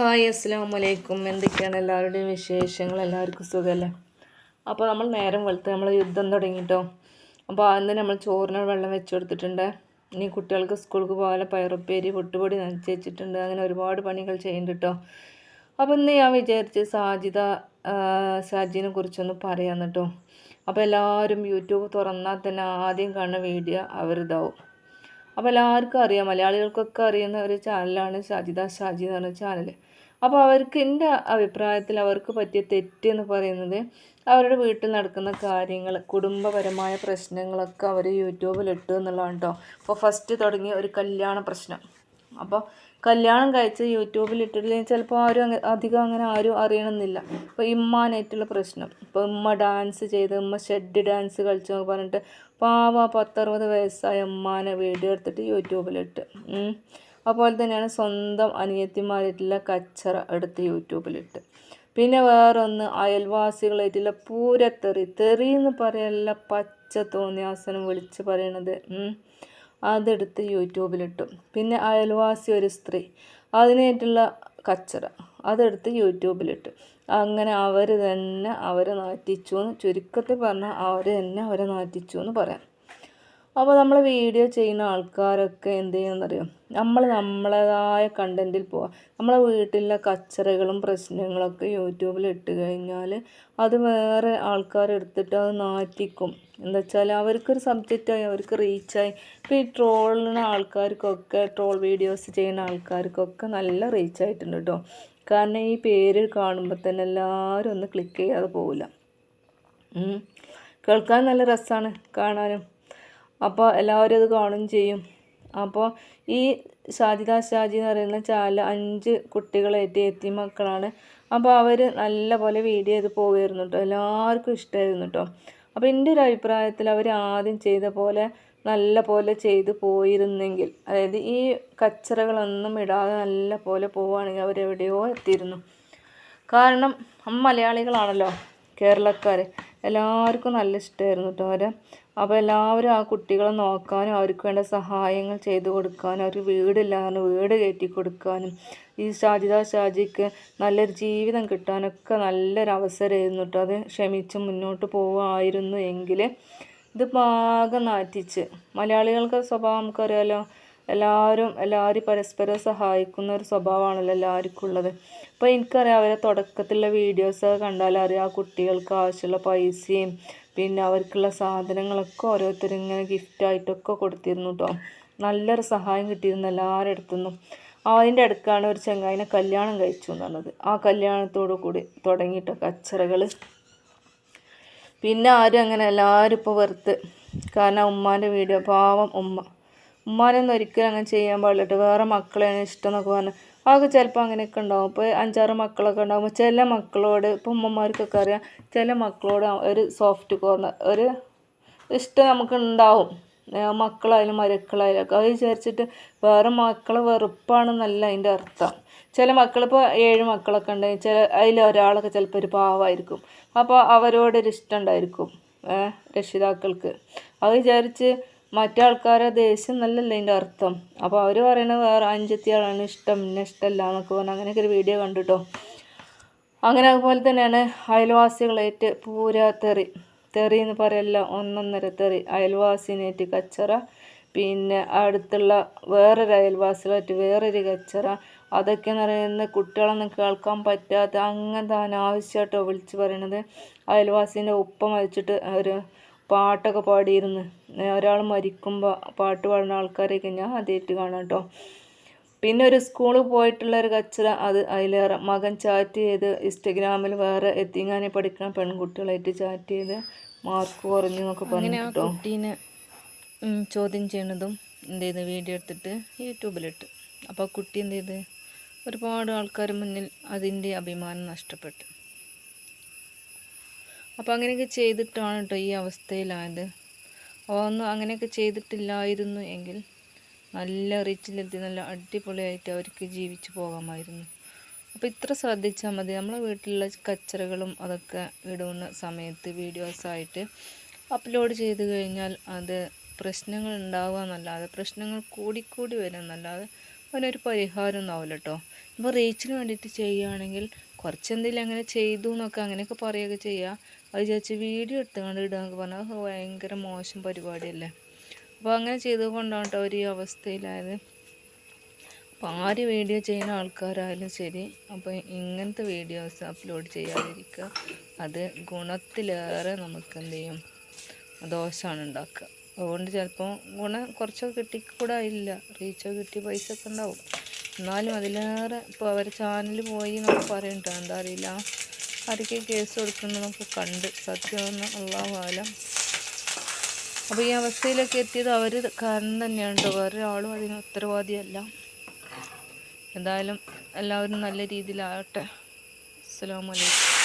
Hi അസ്സാം വലൈക്കും എന്തൊക്കെയാണ് എല്ലാവരുടെയും വിശേഷങ്ങൾ? എല്ലാവർക്കും സുഖമല്ലേ? അപ്പോൾ നമ്മൾ നേരം വെളുത്ത് നമ്മൾ യുദ്ധം തുടങ്ങിയിട്ടോ അപ്പോൾ അന്ന് നമ്മൾ ചോറിന് വെള്ളം വെച്ച് കൊടുത്തിട്ടുണ്ട് ഇനി കുട്ടികൾക്ക് സ്കൂൾക്ക് പോകാതെ പയറുപ്പേരി പൊട്ടുപൊടി നനച്ച് വെച്ചിട്ടുണ്ട്. അങ്ങനെ ഒരുപാട് പണികൾ ചെയ്യുന്നുണ്ട് കേട്ടോ. അപ്പോൾ ഇന്ന് ഞാൻ വിചാരിച്ച് സാജിത സാജിനെ കുറിച്ചൊന്ന് പറയാമെന്ന് കേട്ടോ. അപ്പോൾ എല്ലാവരും യൂട്യൂബ് തുറന്നാൽ തന്നെ ആദ്യം കാണുന്ന വീഡിയോ അവരിതാവും. അപ്പോൾ എല്ലാവർക്കും അറിയാം മലയാളികൾക്കൊക്കെ അറിയുന്ന ഒരു ചാനലാണ് ഷാജിദ ഷാജി എന്ന് പറഞ്ഞ ചാനൽ അപ്പോൾ അവർക്ക് എന്റെ അഭിപ്രായത്തിൽ അവർക്ക് പറ്റിയ തെറ്റ് എന്ന് പറയുന്നത് അവരുടെ വീട്ടിൽ നടക്കുന്ന കാര്യങ്ങൾ കുടുംബപരമായ പ്രശ്നങ്ങളൊക്കെ അവർ യൂട്യൂബിൽ ഇട്ടു എന്നുള്ളതാണ് കേട്ടോ അപ്പോൾ ഫസ്റ്റ് തുടങ്ങിയ ഒരു കല്യാണ പ്രശ്നം. അപ്പോൾ കല്യാണം കഴിച്ച് യൂട്യൂബിൽ ഇട്ടിട്ടില്ലെങ്കിൽ ചിലപ്പോൾ ആരും അങ്ങനെ അധികം അങ്ങനെ ആരും അറിയണമെന്നില്ല. ഇപ്പോൾ ഇമ്മാനായിട്ടുള്ള പ്രശ്നം. ഇപ്പോൾ ഉമ്മ ഡാൻസ് ചെയ്ത് ഉമ്മ ഷെഡ് ഡാൻസ് കളിച്ചു പറഞ്ഞിട്ട് പാവ പത്തറുപത് വയസ്സായ ഉമ്മാനെ വീഡിയോ എടുത്തിട്ട് യൂട്യൂബിലിട്ട് അതുപോലെ തന്നെയാണ് സ്വന്തം അനിയത്തിമാരായിട്ടുള്ള കച്ചറ എടുത്ത് യൂട്യൂബിലിട്ട്. പിന്നെ വേറൊന്ന് അയൽവാസികളായിട്ടുള്ള പൂരത്തെറി. തെറി എന്ന് പറയല്ല പച്ച തോന്നിയാസനം വിളിച്ച് പറയണത് അതെടുത്ത് യൂട്യൂബിലിട്ടു. പിന്നെ അയൽവാസി ഒരു സ്ത്രീ അതിനായിട്ടുള്ള കച്ചറ അതെടുത്ത് യൂട്യൂബിലിട്ട്. അങ്ങനെ അവർ തന്നെ അവരെ നാറ്റിച്ചു എന്ന് ചുരുക്കത്തിൽ പറഞ്ഞാൽ അവർ തന്നെ അവരെ നാറ്റിച്ചു എന്ന് പറയാം. അപ്പോൾ നമ്മൾ വീഡിയോ ചെയ്യുന്ന ആൾക്കാരൊക്കെ എന്ത് ചെയ്യണമെന്നറിയാം നമ്മൾ നമ്മളേതായ കണ്ടന്റിൽ പോവാം. നമ്മളെ വീട്ടിലെ കച്ചറകളും പ്രശ്നങ്ങളൊക്കെ യൂട്യൂബിൽ ഇട്ട് കഴിഞ്ഞാൽ അത് വേറെ ആൾക്കാർ എടുത്തിട്ട് അത് നാറ്റിക്കും. എന്താ വെച്ചാൽ അവർക്കൊരു സബ്ജക്റ്റായി അവർക്ക് റീച്ചായി ഇപ്പോൾ ഈ ട്രോളിന് ആൾക്കാർക്കൊക്കെ ട്രോൾ വീഡിയോസ് ചെയ്യുന്ന ആൾക്കാർക്കൊക്കെ നല്ല റീച്ചായിട്ടുണ്ട് കേട്ടോ കാരണം ഈ പേര് കാണുമ്പോൾ തന്നെ എല്ലാവരും ഒന്ന് ക്ലിക്ക് ചെയ്യാതെ പോവില്ല കേൾക്കാൻ നല്ല രസമാണ് കാണാനും. അപ്പോൾ എല്ലാവരും അത് കാണുകയും ചെയ്യും. അപ്പോൾ ഈ ഷാജിദ ഷാജി എന്ന് പറയുന്ന ചാല അഞ്ച് കുട്ടികളായിട്ട് എത്തി മക്കളാണ്. അപ്പോൾ അവർ നല്ല പോലെ വീഡിയോ ചെയ്ത് പോവുമായിരുന്നു കേട്ടോ എല്ലാവർക്കും ഇഷ്ടമായിരുന്നു കേട്ടോ അപ്പോൾ എന്റെ ഒരു അഭിപ്രായത്തിൽ അവർ ആദ്യം ചെയ്ത പോലെ നല്ല പോലെ ചെയ്ത് പോയിരുന്നെങ്കിൽ അതായത് ഈ കച്ചറകളൊന്നും ഇടാതെ നല്ല പോലെ പോവുകയാണെങ്കിൽ അവരെവിടെയോ എത്തിയിരുന്നു. കാരണം മലയാളികളാണല്ലോ കേരളക്കാർ എല്ലാവർക്കും നല്ല ഇഷ്ടമായിരുന്നു കേട്ടോ അവരെ. അപ്പോൾ എല്ലാവരും ആ കുട്ടികളെ നോക്കാനും അവർക്ക് വേണ്ട സഹായങ്ങൾ ചെയ്തു കൊടുക്കാനും അവർക്ക് വീടില്ലാതെ വീട് കയറ്റി കൊടുക്കാനും ഈ ഷാജിദ ഷാജിക്ക് നല്ലൊരു ജീവിതം കിട്ടാനൊക്കെ നല്ലൊരു അവസരമായിരുന്നു കേട്ടോ. അത് ക്ഷമിച്ച് മുന്നോട്ട് പോകുമായിരുന്നു എങ്കിൽ ഇത് പാകം നാറ്റിച്ച്. മലയാളികൾക്ക് സ്വഭാവം നമുക്കറിയാലോ എല്ലാവരും എല്ലാവരും പരസ്പരം സഹായിക്കുന്ന ഒരു സ്വഭാവമാണല്ലോ എല്ലാവർക്കും ഉള്ളത് അപ്പോൾ എനിക്കറിയാം അവരെ തുടക്കത്തിലുള്ള വീഡിയോസ് കണ്ടാൽ അറിയാം ആ കുട്ടികൾക്ക് ആവശ്യമുള്ള പൈസയും പിന്നെ അവർക്കുള്ള സാധനങ്ങളൊക്കെ ഓരോരുത്തരും ഇങ്ങനെ ഗിഫ്റ്റായിട്ടൊക്കെ കൊടുത്തിരുന്നു കേട്ടോ നല്ലൊരു സഹായം കിട്ടിയിരുന്നു എല്ലാവരുടെ അടുത്തുനിന്നും. അതിന്റെ അടുക്കാണ് ഒരു ചെങ്ങായിനെ കല്യാണം കഴിച്ചു എന്ന് പറഞ്ഞത്. ആ കല്യാണത്തോടു കൂടി തുടങ്ങിയിട്ടോ കച്ചറകൾ പിന്നെ ആരും അങ്ങനെ എല്ലാവരും ഇപ്പോൾ വെറുത്ത്. കാരണം ഉമ്മാന്റെ വീഡിയോ പാവം ഉമ്മ. ഉമ്മാനൊന്നും ഒരിക്കലും അങ്ങനെ ചെയ്യാൻ പാടില്ല വേറെ മക്കളെയാണ് ഇഷ്ടം എന്നൊക്കെ പറഞ്ഞു. അതൊക്കെ ചിലപ്പോൾ അങ്ങനെയൊക്കെ ഉണ്ടാവും. ഇപ്പോൾ അഞ്ചാറ് മക്കളൊക്കെ ഉണ്ടാകുമ്പോൾ ചില മക്കളോട് ഇപ്പോൾ ഉമ്മമാർക്കൊക്കെ അറിയാം. ചില മക്കളോട് ഒരു സോഫ്റ്റ് കോർണർ ഒരു ഇഷ്ടം നമുക്ക് ഉണ്ടാവും. മക്കളായാലും മരുക്കളായാലും ഒക്കെ. അത് വിചാരിച്ചിട്ട് വേറെ മക്കളെ വെറുപ്പാണെന്നല്ല അതിന്റെ അർത്ഥം. ചില മക്കളിപ്പോൾ ഏഴ് മക്കളൊക്കെ ഉണ്ടെങ്കിൽ ചില അതിൽ ഒരാളൊക്കെ ചിലപ്പോൾ ഒരു പാവമായിരിക്കും അപ്പോൾ അവരോടൊരു ഇഷ്ടം ഉണ്ടായിരിക്കും രക്ഷിതാക്കൾക്ക്. അത് വിചാരിച്ച് മറ്റാൾക്കാരെ ദേഷ്യം എന്നല്ലല്ലേ അതിന്റെ അർത്ഥം. അപ്പോൾ അവർ പറയുന്നത് വേറെ അഞ്ചത്തിയാളാണ് ഇഷ്ടം എന്നെ ഇഷ്ടമല്ല എന്നൊക്കെ പറഞ്ഞാൽ അങ്ങനെയൊക്കെ ഒരു വീഡിയോ കണ്ടിട്ടോ. അങ്ങനെ അതുപോലെ തന്നെയാണ് അയൽവാസികളേറ്റ് പൂരാ തെറി. തെറി എന്ന് പറയല്ല ഒന്നൊന്നര തെറി. അയൽവാസിനേറ്റ് കച്ചറ പിന്നെ അടുത്തുള്ള വേറൊരു അയൽവാസികളായിട്ട് വേറൊരു കച്ചറ. അതൊക്കെ എന്ന് പറയുന്നത് കുട്ടികളൊന്നും കേൾക്കാൻ പറ്റാത്ത അങ്ങനത്തെ അനാവശ്യമായിട്ടോ വിളിച്ച് പറയണത്. അയൽവാസീന്റെ ഉപ്പ മരിച്ചിട്ട് ഒരു പാട്ടൊക്കെ പാടിയിരുന്ന്. ഒരാൾ മരിക്കുമ്പോൾ പാട്ട് പാടുന്ന ആൾക്കാരെയൊക്കെ ഞാൻ ആദ്യമായിട്ട് കാണാം കേട്ടോ പിന്നെ ഒരു സ്കൂളിൽ പോയിട്ടുള്ള ഒരു കച്ചറ അത് അതിലേറെ മകൻ ചാറ്റ് ചെയ്ത് ഇൻസ്റ്റഗ്രാമിൽ വേറെ എത്തിങ്ങാനെ പഠിക്കുന്ന പെൺകുട്ടികളായിട്ട് ചാറ്റ് ചെയ്ത് മാർക്ക് കുറഞ്ഞു എന്നൊക്കെ പറഞ്ഞു കേട്ടോ കുട്ടീനെ ചോദ്യം ചെയ്യണതും എന്ത് ചെയ്ത് വീഡിയോ എടുത്തിട്ട് യൂട്യൂബിലിട്ട്. അപ്പോൾ കുട്ടി എന്ത് ചെയ്ത്? ഒരുപാട് ആൾക്കാർ മുന്നിൽ അതിന്റെ അഭിമാനം നഷ്ടപ്പെട്ടു. അപ്പോൾ അങ്ങനെയൊക്കെ ചെയ്തിട്ടാണ് കേട്ടോ ഈ അവസ്ഥയിലായത്. ഒന്നും അങ്ങനെയൊക്കെ ചെയ്തിട്ടില്ലായിരുന്നു എങ്കിൽ നല്ല റിച്ചിലെത്തി നല്ല അടിപൊളിയായിട്ട് അവർക്ക് ജീവിച്ച് പോകാമായിരുന്നു. അപ്പോൾ ഇത്ര ശ്രദ്ധിച്ചാൽ മതി. നമ്മളെ വീട്ടിലുള്ള കച്ചറകളും അതൊക്കെ ഇടുന്ന സമയത്ത് വീഡിയോസായിട്ട് അപ്ലോഡ് ചെയ്ത് കഴിഞ്ഞാൽ അത് പ്രശ്നങ്ങൾ ഉണ്ടാവുക എന്നല്ലാതെ പ്രശ്നങ്ങൾ കൂടിക്കൂടി വരും എന്നല്ലാതെ അതിനൊരു പരിഹാരം ഒന്നാവില്ല കേട്ടോ ഇപ്പോൾ റീച്ചിന് വേണ്ടിയിട്ട് ചെയ്യുകയാണെങ്കിൽ കുറച്ചെന്തെങ്കിലും അങ്ങനെ ചെയ്തു എന്നൊക്കെ അങ്ങനെയൊക്കെ പറയുകയൊക്കെ ചെയ്യുക അത് വിചാരിച്ച് വീഡിയോ എടുത്തുകൊണ്ട് ഇടുക പറഞ്ഞാൽ ഭയങ്കര മോശം പരിപാടിയല്ലേ. അപ്പോൾ അങ്ങനെ ചെയ്തുകൊണ്ടാണ് കേട്ടോ ഒരു അവസ്ഥയിലായത്. അപ്പോൾ ആര് വീഡിയോ ചെയ്യുന്ന ആൾക്കാരായാലും ശരി അപ്പോൾ ഇങ്ങനത്തെ വീഡിയോസ് അപ്ലോഡ് ചെയ്യാതിരിക്കുക. അത് ഗുണത്തിലേറെ നമുക്ക് എന്ത് ചെയ്യും? ദോഷമാണ് ഉണ്ടാക്കുക. അതുകൊണ്ട് ചിലപ്പോൾ ഗുണം കുറച്ചോ കിട്ടിക്കൂടാ ഇല്ല. റീച്ചോ കിട്ടി പൈസ ഒക്കെ ഉണ്ടാവും. എന്നാലും അതിലേറെ ഇപ്പോൾ അവർ ചാനൽ പോയി എന്നൊക്കെ പറയുന്നുണ്ട്. എന്താ അറിയില്ല. ആരൊക്കെ കേസ് കൊടുക്കുന്നതൊക്കെ കണ്ട് സത്യമെന്ന് അള്ളാഹാലം അപ്പോൾ ഈ അവസ്ഥയിലൊക്കെ എത്തിയത് അവർ കാരണം തന്നെയാണ് കേട്ടോ വേറെ ആളും അതിന് ഉത്തരവാദിയല്ല. എന്തായാലും എല്ലാവരും നല്ല രീതിയിലാകട്ടെ. അസ്സാം അലൈക്കും.